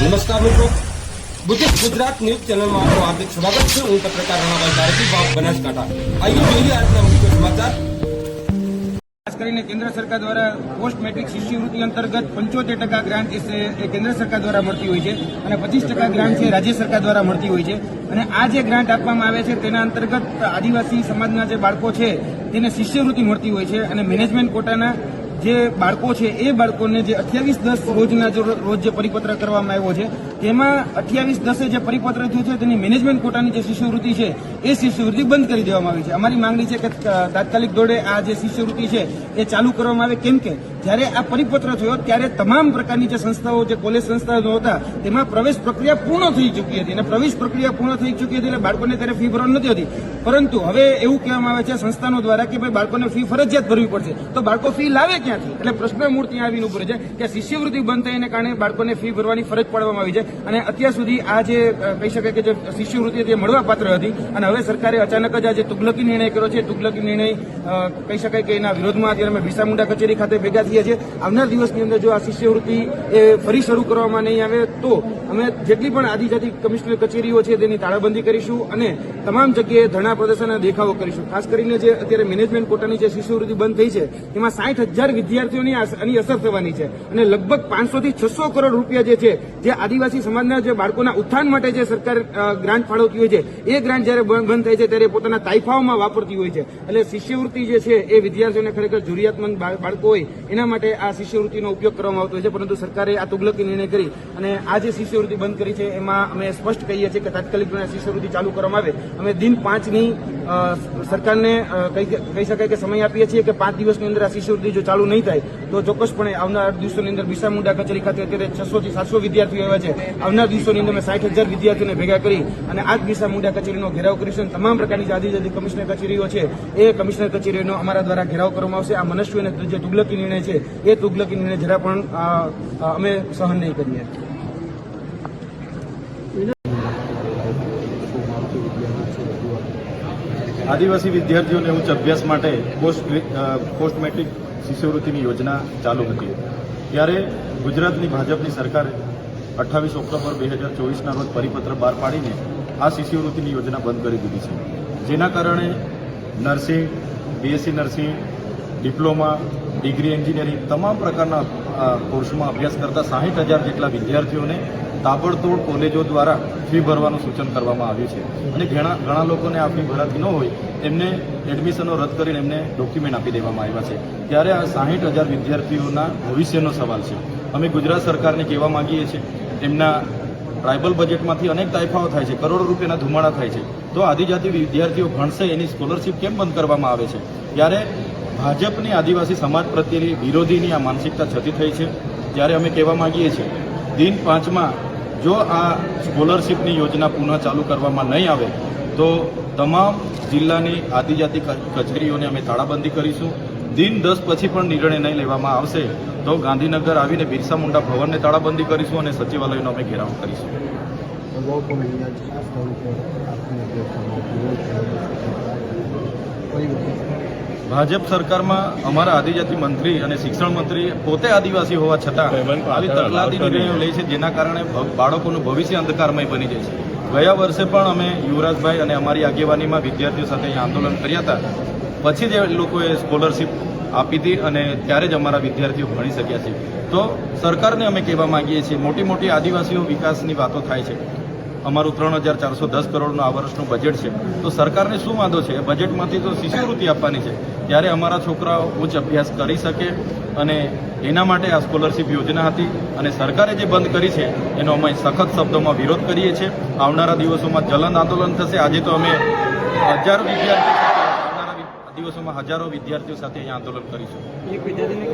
નમસ્કાર મિત્રો. Buddhist Gujarat news ચેનલમાં આપનું હાર્દિક સ્વાગત છે. હું પત્રકાર રણાભાઈ ધારકી બાપ બનાસકાંઠા. આઈએ જોઈએ આજના મુખ્ય સમાચાર. ખાસ કરીને કેન્દ્ર સરકાર દ્વારા પોસ્ટ મેટ્રિક શિષ્યવૃત્તિ અંતર્ગત પંચોતેર ટકા ગ્રાન્ટ એ કેન્દ્ર સરકાર દ્વારા મળતી હોય છે અને પચીસ ટકા ગ્રાન્ટ છે રાજ્ય સરકાર દ્વારા મળતી હોય છે. અને આ જે ગ્રાન્ટ આપવામાં આવે છે તેના અંતર્ગત આદિવાસી સમાજના જે બાળકો છે, તેને શિષ્યવૃત્તિ મળતી હોય છે અને મેનેજમેન્ટ કોટાના જે બાળકો છે, એ બાળકોને જે અઠ્યાવીસ દસ રોજના રોજ જે પરિપત્ર કરવામાં આવ્યો છે, તેમાં અઠ્યાવીસ દસે જે પરિપત્ર થયું છે, તેની મેનેજમેન્ટ કોટાની જે શિષ્યવૃત્તિ છે, એ શિષ્યવૃત્તિ બંધ કરી દેવામાં આવી છે. અમારી માંગણી છે કે તાત્કાલિક ધોરણે આ જે શિષ્યવૃત્તિ છે, એ ચાલુ કરવામાં આવે. કેમ કે જ્યારે આ પરિપત્ર થયો, ત્યારે તમામ પ્રકારની જે સંસ્થાઓ, જે કોલેજ સંસ્થાઓ હતા તેમાં પ્રવેશ પ્રક્રિયા પૂર્ણ થઈ ચૂકી હતી. અને પ્રવેશ પ્રક્રિયા પૂર્ણ થઈ ચૂકી હતી એટલે બાળકોને ત્યારે ફી ભરવાની નથી હતી. પરંતુ હવે એવું કહેવામાં આવે છે સંસ્થાનો દ્વારા કે ભાઈ બાળકોને ફી ફરજિયાત ભરવી પડશે. તો બાળકો ફી લાવે ક્યાંથી? એટલે પ્રશ્ન મૂળ ત્યાં આવીને ઊભો છે કે શિષ્યવૃત્તિ બંધ થઈને કારણે બાળકોને ફી ભરવાની ફરજ પાડવામાં આવી છે. અને અત્યાર સુધી આ જે કહી શકાય કે જે શિષ્યવૃત્તિ હતી મળવા પાત્ર હતી. અને હવે સરકારે અચાનક જ આ જે તુગલકી નિર્ણય કર્યો છે તુગલકી નિર્ણય કહી શકાય કે એના વિરોધમાં અત્યારે અમે બિરસા મુંડા કચેરી ખાતે ભેગા થયા છીએ આવનાર દિવસની અંદર જો આ શિષ્યવૃત્તિ એ ફરી શરૂ કરવામાં નહીં આવે, તો અમે જેટલી પણ આદિજાતિ કમિશનર કચેરીઓ છે તેની તાળાબંધી કરીશું અને તમામ જગ્યાએ ધરણા પ્રદર્શન દેખાવો કરીશું. ખાસ કરીને જે અત્યારે મેનેજમેન્ટ કોટાની જે શિષ્યવૃત્તિ બંધ થઈ છે, તેમાં સાઠ હજાર વિદ્યાર્થીઓની આની અસર થવાની છે અને લગભગ પાંચસોથી છસો કરોડ રૂપિયા જે છે, જે આદિવાસી સમાજના જે બાળકોના ઉત્થાન માટે જે સરકાર ગ્રાન્ટ ફાળવતી હોય છે, એ ગ્રાન્ટ જ્યારે બંધ થાય છે ત્યારે પોતાના તાઇફાઓમાં વાપરતી હોય છે. એટલે શિષ્યવૃત્તિ જે છે એ વિદ્યાર્થીઓને ખરેખર જરૂરિયાતમંદ બાળકો હોય, એના માટે આ શિષ્યવૃત્તિનો ઉપયોગ કરવામાં આવતો છે, પરંતુ સરકારે આ તુગલકી નિર્ણય કરી અને આ જે શિષ્યવૃત્તિ બંધ કરી છે, એમાં અમે સ્પષ્ટ કહીએ છીએ કે તાત્કાલિક ધોરણે શિષ્યવૃત્તિ ચાલુ કરવામાં આવે. અમે દિન પાંચની સરકારને કહી શકાય કે સમય આપીએ છીએ કે પાંચ દિવસની અંદર આ શિષ્યવૃત્તિ જો ચાલુ નહીં થાય, તો ચોક્કસપણે આવનાર દિવસોની અંદર બિરસા મુંડા કચેરી ખાતે અત્યારે છસો થી સાતસો વિદ્યાર્થીઓ આવ્યા છે. આવનાર દિવસોની અંદર અમે સાઠ હજાર વિદ્યાર્થીઓને ભેગા કરી અને આ જ બિરસા મુંડા કચેરીનો ઘેરાવ કરીશું અને તમામ પ્રકારની જે આદિજાતિ કમિશનર કચેરીઓ છે, એ કમિશનર કચેરીનો અમારા દ્વારા ઘેરાવ કરવામાં આવશે. આ મનસ્વી અને જે તુગલકી નિર્ણય છે, એ તુગલકી નિર્ણય જરા પણ અમે સહન નહીં કરીએ. આદિવાસી વિદ્યાર્થીઓને ઉચ્ચ અભ્યાસ માટે પોસ્ટ પોસ્ટ મેટ્રિક શિષ્યવૃત્તિની યોજના ચાલુ હતી. ત્યારે ગુજરાતની ભાજપની સરકારે અઠ્ઠાવીસ ઓક્ટોબર બે હજાર ચોવીસના રોજ પરિપત્ર બહાર પાડીને આ શિષ્યવૃત્તિની યોજના બંધ કરી દીધી છે. જેના કારણે nursing BSc nursing, diploma, degree engineering તમામ પ્રકારના કોર્સમાં અભ્યાસ કરતા સાહીઠ હજાર જેટલા વિદ્યાર્થીઓને તાબડતોડ કોલેજો દ્વારા ફી ભરવાનું સૂચન કરવામાં આવ્યું છે. અને ઘણા ઘણા લોકોને આ ફી ભરાતી ન હોય એમને એડમિશનો રદ કરીને એમને ડોક્યુમેન્ટ આપી દેવામાં આવ્યા છે. ત્યારે આ સાહીઠ હજાર વિદ્યાર્થીઓના ભવિષ્યનો સવાલ છે. અમે ગુજરાત સરકારને કહેવા માગીએ છીએ, એમના ટ્રાઇબલ બજેટમાંથી અનેક તાઇફાઓ થાય છે, કરોડો રૂપિયાના ધુમાડા થાય છે. તો આદિજાતિ વિદ્યાર્થીઓ ભણશે એની સ્કોલરશીપ કેમ બંધ કરવામાં આવે છે? ત્યારે ભાજપની આદિવાસી સમાજ પ્રત્યેની વિરોધીની આ માનસિકતા છતી થઈ છે. ત્યારે અમે કહેવા માગીએ છીએ, દિન પાંચમાં જો આ સ્કોલરશીપની યોજના પુનઃ ચાલુ કરવામાં નહીં આવે, તો તમામ જિલ્લાની આદિજાતિ કચેરીઓને અમે તાળાબંધી કરીશું. દિન દસ પછી પણ નિર્ણય નહીં લેવામાં આવશે, તો ગાંધીનગર આવીને બિરસા મુંડા ભવનને તાળાબંધી કરીશું અને સચિવાલયનો અમે ઘેરાવ કરીશું. કઈ ભાજપ સરકારમાં અમારા આદિજાતિ મંત્રી અને શિક્ષણ મંત્રી પોતે આદિવાસી હોવા છતાં આવી તકલાદી નિર્ણયો લે છે જેના કારણે બાળકોનું ભવિષ્ય અંધકારમય બની જાય છે. ગયા વર્ષે પણ અમે યુવરાજભાઈ અને અમારી આગેવાનીમાં વિદ્યાર્થીઓ સાથે આંદોલન કર્યા હતા. પછી જ લોકોએ સ્કોલરશીપ આપી હતી અને ત્યારે જ અમારા વિદ્યાર્થીઓ ભણી શક્યા છે. તો સરકારને અમે કહેવા માંગીએ છીએ મોટી મોટી આદિવાસીઓ વિકાસની વાતો થાય છે. અમારું ત્રણ હજાર ચારસો દસ કરોડનું આ વર્ષનું બજેટ છે. તો સરકારને શું વાંધો છે? બજેટમાંથી તો શિષ્યવૃત્તિ આપવાની છે. ત્યારે અમારા છોકરાઓ ઉચ્ચ અભ્યાસ કરી શકે અને એના માટે આ સ્કોલરશિપ યોજના હતી અને સરકારે જે બંધ કરી છે, એનો અમે સખત શબ્દોમાં વિરોધ કરીએ છીએ. આવનારા દિવસોમાં જલન આંદોલન થશે. આજે તો અમે હજારો વિદ્યાર્થીઓ દિવસોમાં હજારો વિદ્યાર્થીઓ સાથે અહીંયા આંદોલન કરીશું. એક વિદ્યાર્થીને